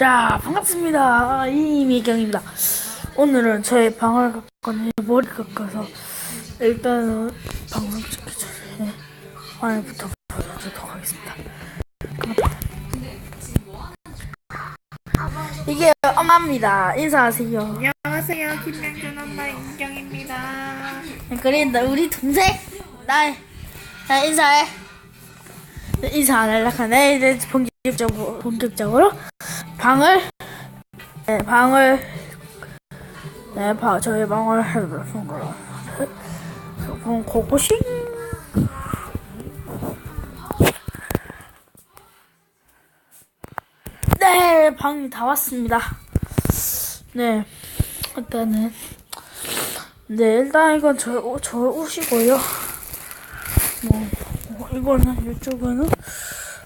자, 반갑습니다. 이미경입니다. 오늘은 저의 방을 깎거든요. 머리 깎아서 일단은 방송 찍기 전에 화면부터 보여드리도록 하겠습니다. 이게 엄마입니다. 인사하세요. 안녕하세요. 김명준 엄마 임경입니다. 그린다 우리 동생 나, 나 인사해 네, 인사 안 하려고 하네 이제 본격적으로 본격적으로 방을? 네 방을. 네 방, 저희 방을 그럼 고고싱? 네 방이 다 왔습니다. 네 일단은. 네, 일단 이건 저, 옷- 저 옷이고요. 뭐, 뭐 이거는 이쪽에는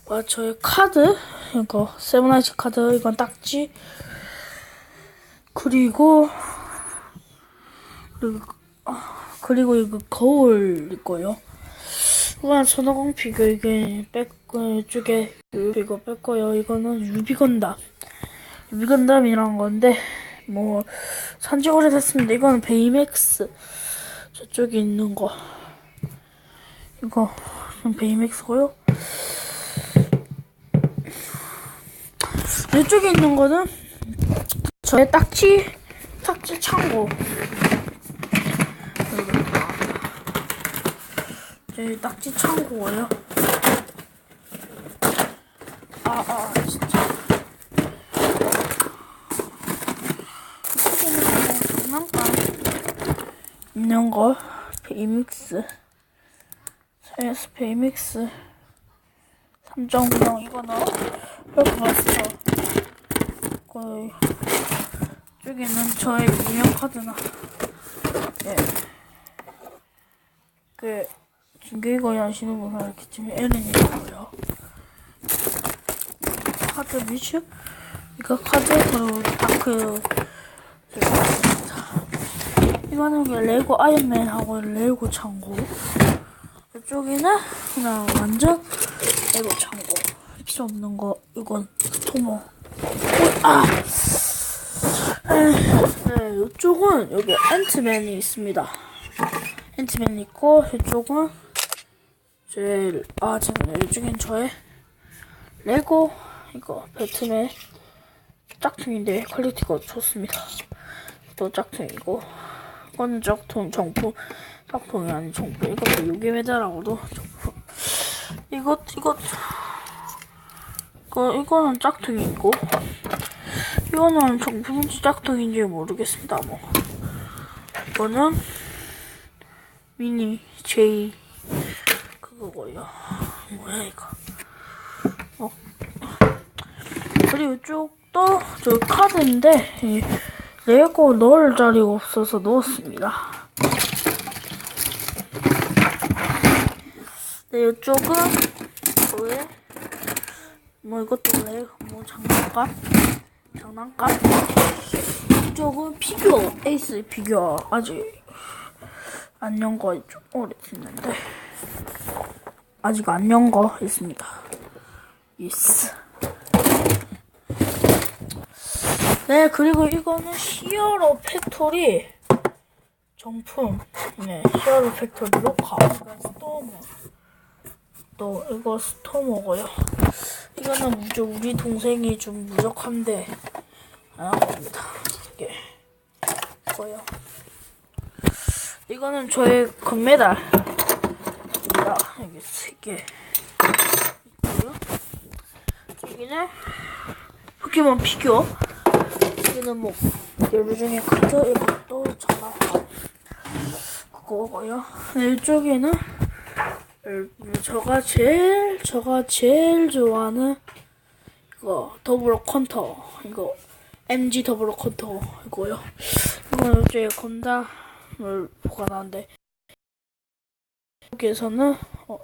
아, 저의 카드 이거 세븐아이츠 카드 이건 딱지 그리고 그리고, 이거 거울 있고요. 이거는 손오공 피규어 이게 뺄 거, 이쪽에 이거 뺄 거요. 이거는 유비건담 유비건담이란 건데 뭐 산지 오래됐습니다. 이거는 베이맥스 저쪽에 있는 거 이거 베이맥스고요. 이쪽에 있는 거는 저의 딱지 딱지 창고. 제 딱지 창고예요. 아 아 진짜. 장난감 있는 거 베이믹스. 사이언스. 베이믹스 3.0 이거는 이렇게 그 쪽에는 저의 유형 카드나. 예. 그 중계거리 하시는 분은 알겠지만 에렌이고요. 카드 미츠 이거 카드 그리고 다크 이거는 그냥 레고 아이언맨하고 레고 창고. 이쪽에는 그냥 완전 레고 창고. 필요 없는 거. 이건 토모 아 네, 이쪽은 여기 앤트맨이 있습니다 앤트맨이 있고 이쪽은 제, 아, 잠깐만요. 이쪽엔 저의 레고, 이거, 배트맨 짝퉁인데 퀄리티가 좋습니다. 또 짝퉁이고, 이건 짝퉁 정품, 짝퉁이 아닌 정품. 이것도 메달하고도 정품. 이것, 이것, 이거, 이거는 짝퉁이고, 이거는 정품인지 짝퉁인지 모르겠습니다, 뭐. 이거는 미니 J 그거고요. 뭐야 이거? 어. 그리고 이쪽도 저 카드인데 이 레고 넣을 자리가 없어서 넣었습니다. 네, 이쪽은 왜? 뭐 이것도 레고 뭐 장난감? 장난감? 이쪽은 피규어 에이스 피규어 아직 안 연 거 좀 오래됐는데 아직 안 연 거 있습니다. 예스. 네, 그리고 이거는 히어로 팩토리 정품. 네, 히어로 팩토리 로카. 스토머. 또 이거 스토머고요. 이거는 무조 우리 동생이 좀 무적한데 안 합니다. 이게 이거요. 이거는 저의 금메달. 자, 여기 세 개. 여기는 포켓몬 피규어. 여기는 뭐, 열류 중에 카드, 이것도 장난감. 그거고요. 네, 이쪽에는, 음, 저가 제일, 저가 제일 좋아하는, 이거, 더블로 컨터. 이거, MG 더블로 컨터. 이거요. 이거는 이쪽에 건담을 보관하는데, 여기에서는 어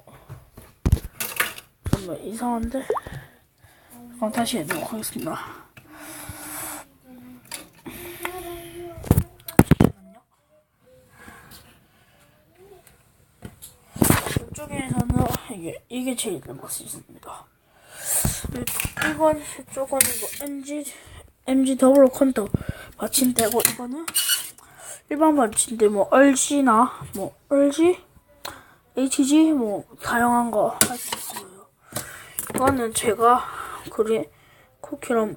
정말 이상한데 그럼 다시 해보도록 하겠습니다. 잠시만요. 이쪽에서는 이게 이게 제일 맛있습니다. 이- 이건 조금 이거 MG MG 더블 컨터 받침대고 이거는 일반 받침대 뭐 LG나 뭐 LG, HG 뭐 다양한 거 할 수 있어요. 이거는 제가 그린 쿠키랑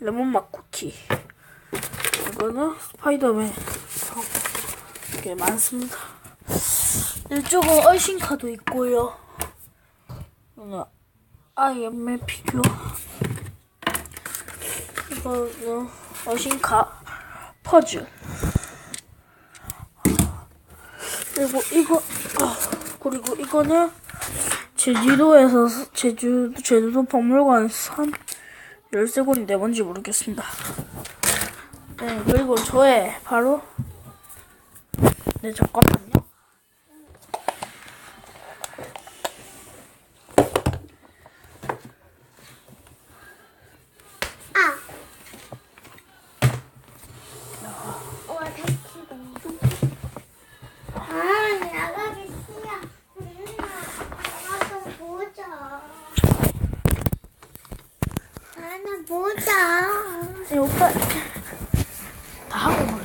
레몬 맛 쿠키. 이거는 스파이더맨 이렇게 많습니다. 이쪽은 얼씬카도 있고요. 아이엠의 피규어. 이거는 얼씬카 퍼즐. 그리고 이거 아, 그리고 이거는 제주도에서 스- 제주 제주도 박물관 산 열쇠고리인데 뭔지 모르겠습니다. 네 그리고 저의 바로 네 잠깐만요. 아. 와, 다치고. 아, 나가기 싫어. 엄마, 나가서 보자. 나는 보자. 네, 오빠 다 하고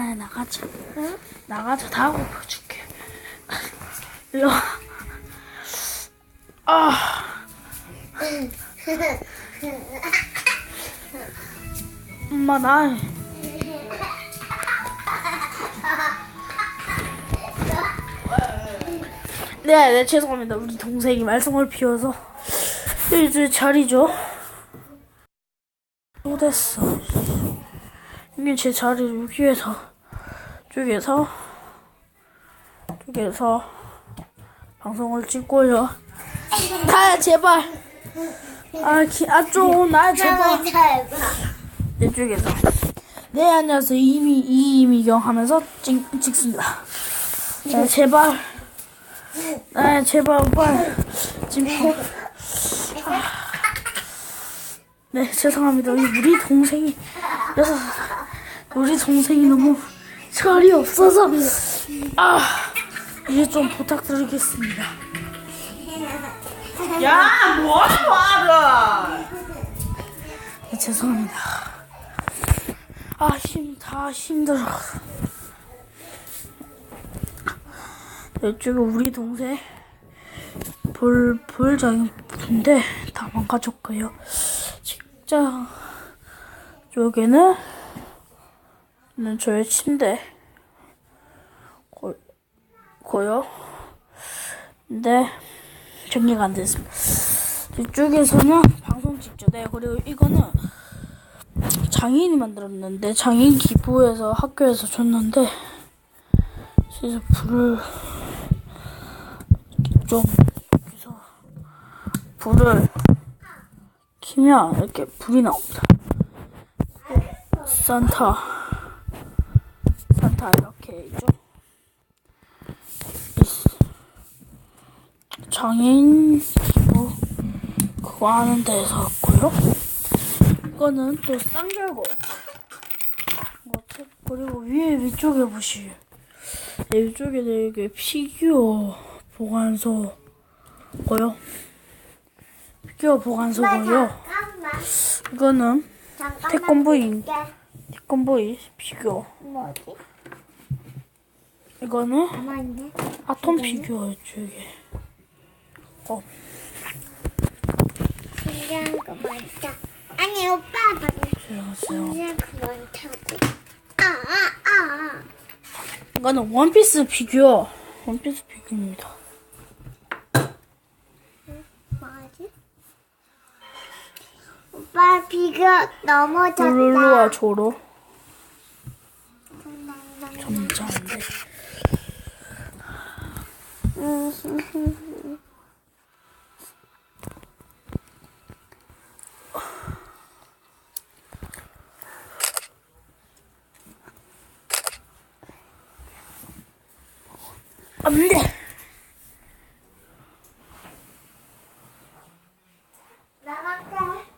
나 나가자. 응? 나가자. 다 하고 보여줄게. 일로 와. 아. 엄마 나. 네, 네 죄송합니다. 우리 동생이 말썽을 피워서 이제 자리죠. 또 됐어. 이게 제 자리를 여기에서 쪽에서 쪽에서 방송을 찍고요. 나 제발. 아, 기, 아, 좀, 나 제발. 이쪽에서. 네, 안녕하세요. 이미, 이미경 하면서 찍, 찍습니다. 네, 제발. 네, 제발, 빨리. 지금. 아. 네, 죄송합니다. 우리, 동생이, 우리 동생이 너무 철이 없어서, 아, 이제 좀 부탁드리겠습니다. 야, 뭐하는 거야? 네, 죄송합니다. 아, 힘, 다 힘들어. 이쪽에 우리 동생 볼, 볼장인데 다 망가졌고요. 직장 쪽에는 는 저의 침대 고, 고요. 근데 정리가 안 됐습니다. 이쪽에서는 방송 찍죠. 네, 그리고 이거는 장인이 만들었는데 장인 기부해서 학교에서 줬는데 그래서 불을 좀 여기서 불을 키면 이렇게 불이 나옵니다. 산타 산타 이렇게 있죠. 장인 기부 그거 하는 데서 왔고요. 이거는 또 쌍결고. 그리고 위에 위쪽에 보시. 네, 위쪽에 되게 피규어 보관소고요. 피규어 보관소고요. 이거는 볼게. 태권보이 피규어. 뭐지? 이거는. 아톰 피규어 이쪽에. 어, 신기한 거 많다. 아니, 오빠 봐봐. 안녕하세요. 신기한 거 많다고. 아, 아, 아. 이거는 원피스 피규어. 원피스 피규어입니다. 뭐지? 오빠 비가 넘어졌다. 룰루와 조로. 점자인데. 안 돼! 나갈게.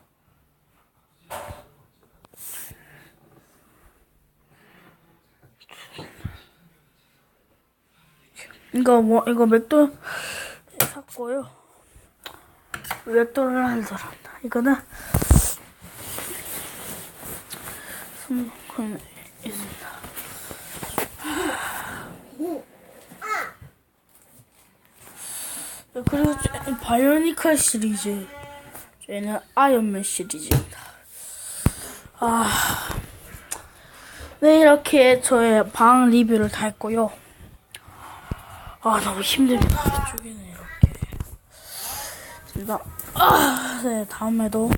이거 뭐 이거 맥도 샀고요. 맥도날드란다. 이거는 손 있습니다. 네, 그리고 저- 바이오니컬 시리즈 저희는 아이언맨 시리즈입니다. 아, 네 이렇게 저의 방 리뷰를 다 했고요. 아 너무 힘듭니다. 이쪽에는 이렇게. 진짜 아, 네 다음에도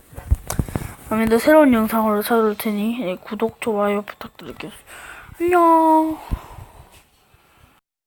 다음에도 새로운 영상으로 찾아올 테니 네, 구독 좋아요 부탁드릴게요. 안녕.